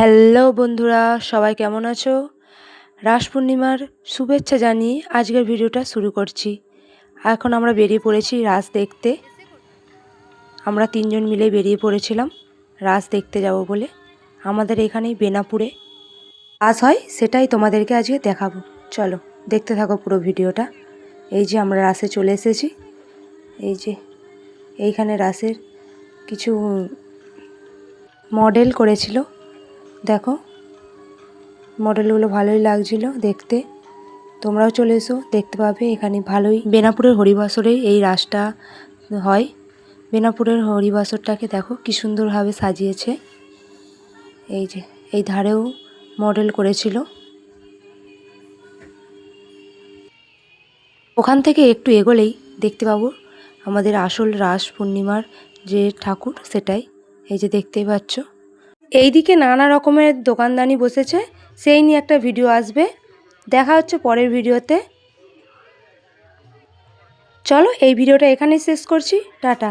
Hello বন্ধুরা, সবাই কেমন আছো? রাস পূর্ণিমার শুভেচ্ছা জানিয়ে আজকের ভিডিওটা শুরু করছি। এখন আমরা বেরিয়ে পড়েছি রাস দেখতে। আমরা তিনজন মিলে বেরিয়ে পড়েছিলাম রাস দেখতে যাব বলে। আমাদের এখানেই বেনাপুরে। রাস হয়, সেটাই তোমাদেরকে আজকে দেখাবো। চলো, দেখতে থাকো পুরো ভিডিওটা। এই যে আমরা রাসে চলে এসেছি। এই যে, এইখানে রাসের কিছু মডেল করেছিল। দেখো, মডেলগুলো ভালোই লাগছিল দেখতে। তোমরাও চলে এসো, দেখতে পাবে এখানে ভালোই। বেনাপুরের হরিবাসরে এই রাসটা হয়। বেনাপুরের হরিবাসরটাকে দেখো কি সুন্দরভাবে সাজিয়েছে। এই যে, এই ধারেও মডেল করেছিল। ওখান থেকে একটু এগোলেই দেখতে পাবো আমাদের আসল রাস পূর্ণিমার যে ঠাকুর সেটাই। এই যে দেখতেই পাচ্ছ। এইদিকে নানা রকমের দোকানদানি বসেছে, সেই নিয়ে একটা ভিডিও আসবে। দেখা হচ্ছে পরের ভিডিওতে। চলো এই ভিডিওটা এখানেই শেষ করছি। টাটা।